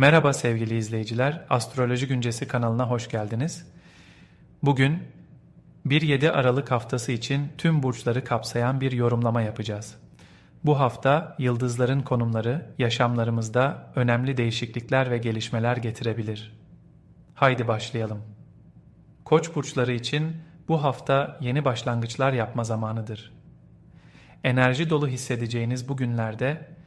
Merhaba sevgili izleyiciler, Astroloji Güncesi kanalına hoş geldiniz. Bugün 1-7 Aralık haftası için tüm burçları kapsayan bir yorumlama yapacağız. Bu hafta yıldızların konumları yaşamlarımızda önemli değişiklikler ve gelişmeler getirebilir. Haydi başlayalım. Koç burçları için bu hafta yeni başlangıçlar yapma zamanıdır. Enerji dolu hissedeceğiniz bu günlerde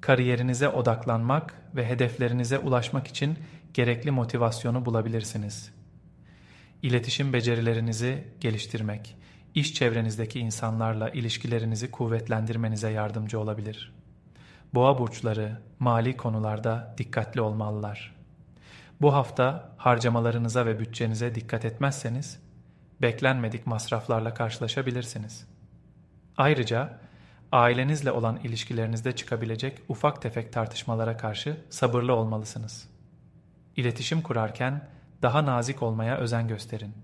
kariyerinize odaklanmak ve hedeflerinize ulaşmak için gerekli motivasyonu bulabilirsiniz. İletişim becerilerinizi geliştirmek, iş çevrenizdeki insanlarla ilişkilerinizi kuvvetlendirmenize yardımcı olabilir. Boğa burçları mali konularda dikkatli olmalılar. Bu hafta harcamalarınıza ve bütçenize dikkat etmezseniz beklenmedik masraflarla karşılaşabilirsiniz. Ayrıca ailenizle olan ilişkilerinizde çıkabilecek ufak tefek tartışmalara karşı sabırlı olmalısınız. İletişim kurarken daha nazik olmaya özen gösterin.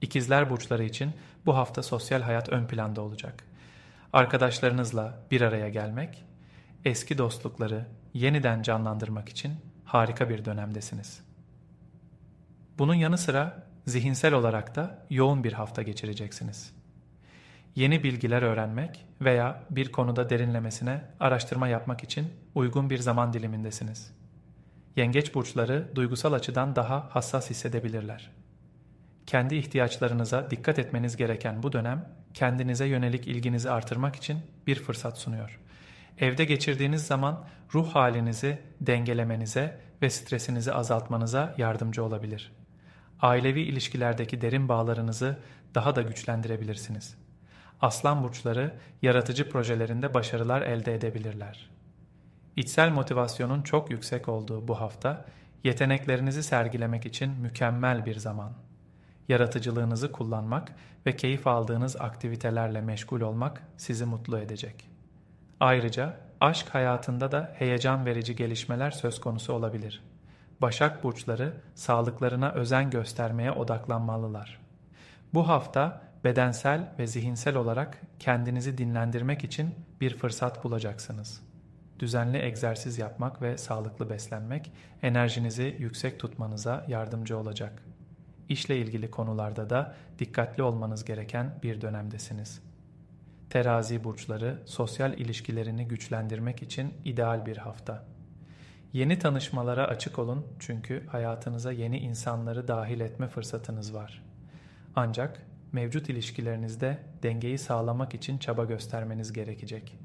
İkizler burçları için bu hafta sosyal hayat ön planda olacak. Arkadaşlarınızla bir araya gelmek, eski dostlukları yeniden canlandırmak için harika bir dönemdesiniz. Bunun yanı sıra zihinsel olarak da yoğun bir hafta geçireceksiniz. Yeni bilgiler öğrenmek veya bir konuda derinlemesine araştırma yapmak için uygun bir zaman dilimindesiniz. Yengeç burçları duygusal açıdan daha hassas hissedebilirler. Kendi ihtiyaçlarınıza dikkat etmeniz gereken bu dönem kendinize yönelik ilginizi artırmak için bir fırsat sunuyor. Evde geçirdiğiniz zaman ruh halinizi dengelemenize ve stresinizi azaltmanıza yardımcı olabilir. Ailevi ilişkilerdeki derin bağlarınızı daha da güçlendirebilirsiniz. Aslan burçları yaratıcı projelerinde başarılar elde edebilirler. İçsel motivasyonun çok yüksek olduğu bu hafta yeteneklerinizi sergilemek için mükemmel bir zaman. Yaratıcılığınızı kullanmak ve keyif aldığınız aktivitelerle meşgul olmak sizi mutlu edecek. Ayrıca aşk hayatında da heyecan verici gelişmeler söz konusu olabilir. Başak burçları sağlıklarına özen göstermeye odaklanmalılar. Bu hafta bedensel ve zihinsel olarak kendinizi dinlendirmek için bir fırsat bulacaksınız. Düzenli egzersiz yapmak ve sağlıklı beslenmek enerjinizi yüksek tutmanıza yardımcı olacak. İşle ilgili konularda da dikkatli olmanız gereken bir dönemdesiniz. Terazi burçları sosyal ilişkilerini güçlendirmek için ideal bir hafta. Yeni tanışmalara açık olun çünkü hayatınıza yeni insanları dahil etme fırsatınız var. Ancak mevcut ilişkilerinizde dengeyi sağlamak için çaba göstermeniz gerekecek.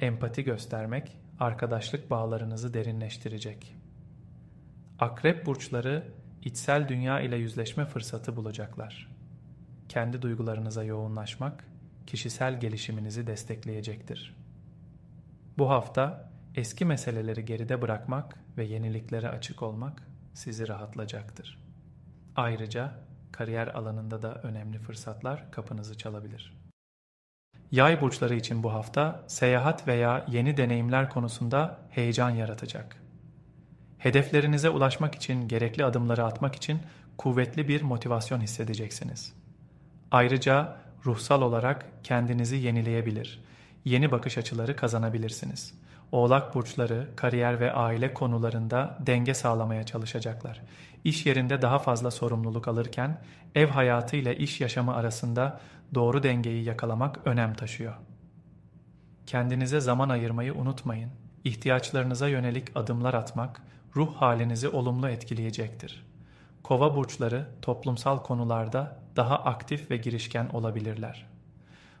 Empati göstermek arkadaşlık bağlarınızı derinleştirecek. Akrep burçları içsel dünya ile yüzleşme fırsatı bulacaklar. Kendi duygularınıza yoğunlaşmak kişisel gelişiminizi destekleyecektir. Bu hafta eski meseleleri geride bırakmak ve yeniliklere açık olmak sizi rahatlayacaktır. Ayrıca kariyer alanında da önemli fırsatlar kapınızı çalabilir. Yay burçları için bu hafta seyahat veya yeni deneyimler konusunda heyecan yaratacak. Hedeflerinize ulaşmak için gerekli adımları atmak için kuvvetli bir motivasyon hissedeceksiniz. Ayrıca ruhsal olarak kendinizi yenileyebilir, yeni bakış açıları kazanabilirsiniz. Oğlak burçları kariyer ve aile konularında denge sağlamaya çalışacaklar. İş yerinde daha fazla sorumluluk alırken ev hayatı ile iş yaşamı arasında doğru dengeyi yakalamak önem taşıyor. Kendinize zaman ayırmayı unutmayın. İhtiyaçlarınıza yönelik adımlar atmak ruh halinizi olumlu etkileyecektir. Kova burçları toplumsal konularda daha aktif ve girişken olabilirler.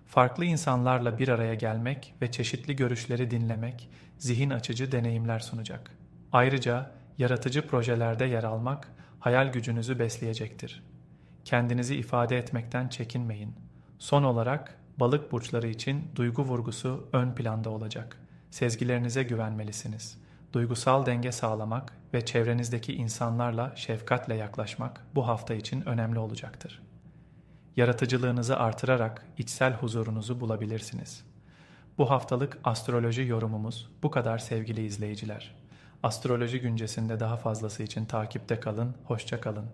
Farklı insanlarla bir araya gelmek ve çeşitli görüşleri dinlemek zihin açıcı deneyimler sunacak. Ayrıca yaratıcı projelerde yer almak hayal gücünüzü besleyecektir. Kendinizi ifade etmekten çekinmeyin. Son olarak balık burçları için duygu vurgusu ön planda olacak. Sezgilerinize güvenmelisiniz. Duygusal denge sağlamak ve çevrenizdeki insanlarla şefkatle yaklaşmak bu hafta için önemli olacaktır. Yaratıcılığınızı artırarak içsel huzurunuzu bulabilirsiniz. Bu haftalık astroloji yorumumuz bu kadar sevgili izleyiciler. Astroloji güncesinde daha fazlası için takipte kalın, hoşça kalın.